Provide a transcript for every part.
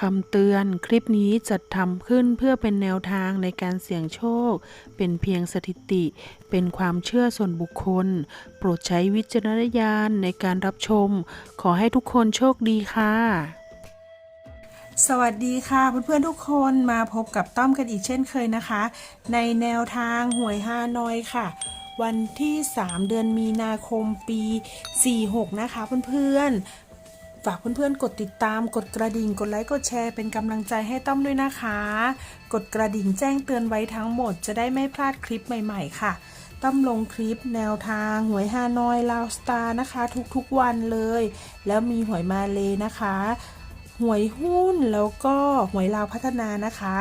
คำเตือนคลิปนี้จัดทำขึ้นเพื่อเป็นแนวทางในการเสี่ยงโชค เป็นเพียงสถิติ เป็นความเชื่อส่วนบุคคล โปรดใช้วิจารณญาณในการรับชม ขอให้ทุกคนโชคดีค่ะ สวัสดีค่ะเพื่อนๆทุกคนมาพบกับต้อมกันอีกเช่นเคยนะคะ ในแนวทางหวยฮานอยค่ะ วันที่ 3 เดือนมีนาคมปี 46 นะคะเพื่อนๆากเพื่อนๆ กดติดตาม กดกระดิ่ง กดไลค์ กดแชร์ เป็นกำลังใจให้ต้อมด้วยนะคะ กดกระดิ่งแจ้งเตือนไว้ทั้งหมด จะได้ไม่พลาดคลิปใหม่ๆ ค่ะ ต้อมลงคลิปแนวทางหวยฮานอยลาวสตาร์นะคะ ทุกๆวันเลย แล้วมีหวยมาเลยนะคะ หวยหุ้นแล้วก็หวยลาวพัฒนานะคะ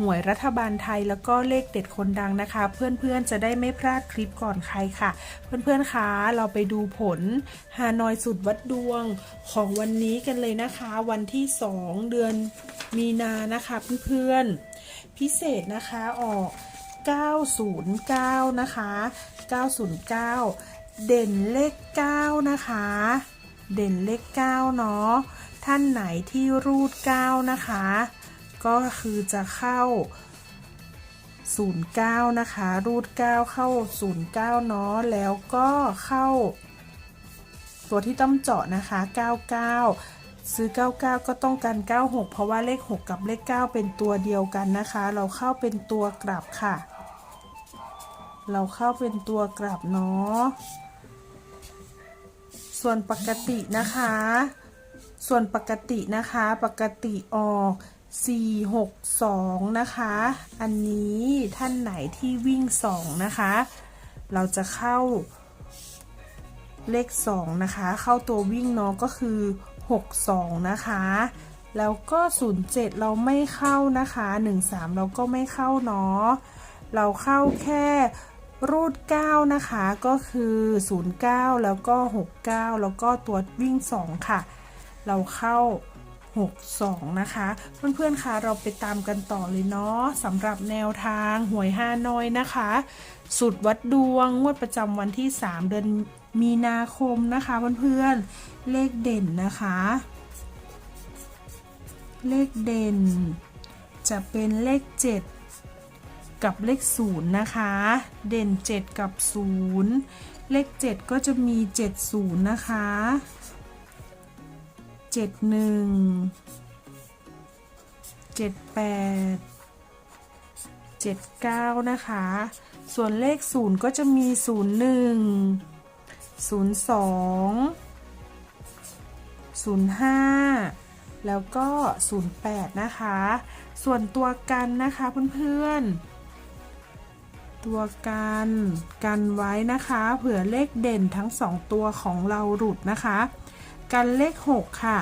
หวยรัฐบาลไทยแล้วก็เลขเด็ดคนดังนะคะ เพื่อนๆจะได้ไม่พลาดคลิปก่อนใครค่ะ เพื่อนๆคะเราไปดูผลฮานอยสุดวัดดวงของวันนี้กันเลยนะคะ วันที่ 2 เดือนมีนานะคะเพื่อนๆพิเศษนะคะออก 909 นะคะ 909 เด่นเลข 9 นะคะ เด่นเลข 9 เนาะท่านไหนที่รูด 9 นะคะ ก็คือจะเข้า 09 นะคะ รูด9เข้า 09เนาะแล้วก็เข้า ตัวที่ต้องเจาะนะคะ 99 ซื้อ 99 ก็ต้องกัน96 เพราะว่าเลข 6 กับเลข 9 เป็นตัวเดียวกันนะคะ เราเข้าเป็นตัวกลับค่ะ เราเข้าเป็นตัวกลับเนาะส่วนปกตินะคะ ส่วนปกตินะคะ ปกติออก 462 นะคะ อันนี้ท่านไหนที่วิ่ง 2 นะคะ เราจะเข้าเลข 2 นะคะ เข้าตัววิ่งเนาะก็คือ 62 นะคะ แล้วก็ 07 เราไม่เข้านะคะ 13 เราก็ไม่เข้าเนาะ เราเข้าแค่รูด 9 นะคะก็คือ 09 แล้วก็ 69 แล้วก็ตัววิ่ง 2 ค่ะ เราเข้า 62 นะคะ เพื่อนๆคะเราไปตามกันต่อเลยเนาะสำหรับแนวทางหวยฮานอยนะคะ สุดวัดดวงงวดประจำวันที่ 3 เดือนมีนาคมนะคะเพื่อนๆเลขเด่นนะคะ เลขเด่น จะเป็นเลข 7 กับเลข 0 นะคะ เด่น 7 กับ 0 เลข 7 ก็จะมี 70 นะคะ เจ็ดหนึ่งเจ็ดแปดเจ็ดเก้านะคะ ส่วนเลขศูนย์ก็จะมีศูนย์หนึ่งศูนย์สองศูนย์ห้าแล้วก็ศูนย์แปดนะคะ ส่วนตัวกันนะคะเพื่อนๆ ตัวกันกันไว้นะคะ เผื่อเลขเด่นทั้งสองตัวของเราหลุดนะคะ กันเลข 6 ค่ะ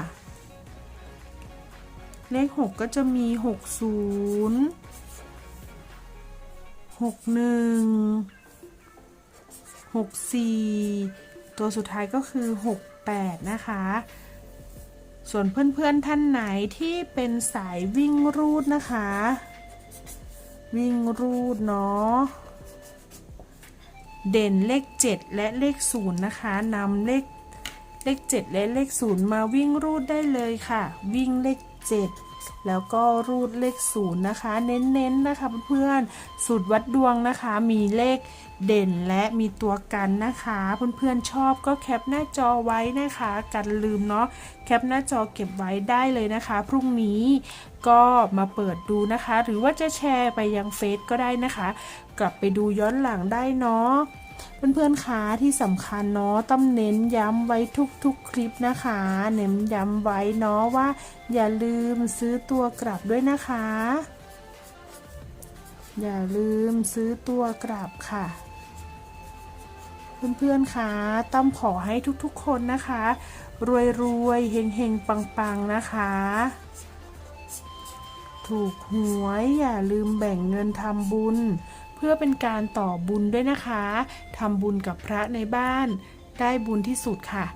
เลข 6 ก็จะมี 60 61 64 ตัวสุดท้ายก็คือ 68 นะคะ ส่วนเพื่อนๆท่านไหนที่เป็นสายวิ่งรูดนะคะ วิ่งรูดเนาะเด่นเลข 7 และเลข 0 นะคะนำเลข เลข 7 และเลข 0 มาวิ่งรูดได้เลยค่ะ วิ่งเลข 7 แล้วก็รูดเลข 0 นะคะ เน้นๆนะคะเพื่อนๆสูตรวัดดวงนะคะ มีเลขเด่นและมีตัวกันนะคะ เพื่อนๆชอบก็แคปหน้าจอไว้นะคะกันลืมเนาะแคปหน้าจอเก็บไว้ได้เลยนะคะ พรุ่งนี้ก็มาเปิดดูนะคะ หรือว่าจะแชร์ไปยังเฟซก็ได้นะคะ กลับไปดูย้อนหลังได้เนาะ เพื่อนๆคะที่สำคัญเนาะต้องเน้นย้ำไว้ทุกๆคลิปนะคะ เน้นย้ำไว้เนาะว่า อย่าลืมซื้อตัวกลับด้วยนะคะ อย่าลืมซื้อตัวกลับค่ะเพื่อนๆคะต้อมขอให้ทุกๆคนนะคะ รวยๆ เฮงๆ ปังๆ นะคะ ถูกหวยอย่าลืมแบ่งเงินทำบุญ พื่อเป็นการต่อบุญด้วยนะคะทำบุญกับพระในบ้าน ได้บุญที่สุดค่ะ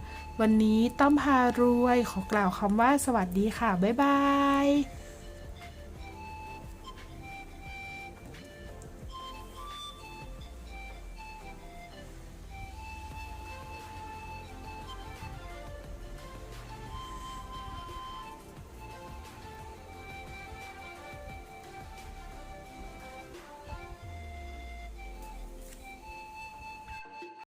วันนี้ต้อมพารวยขอกล่าวคำว่าสวัสดีค่ะ บ๊ายบาย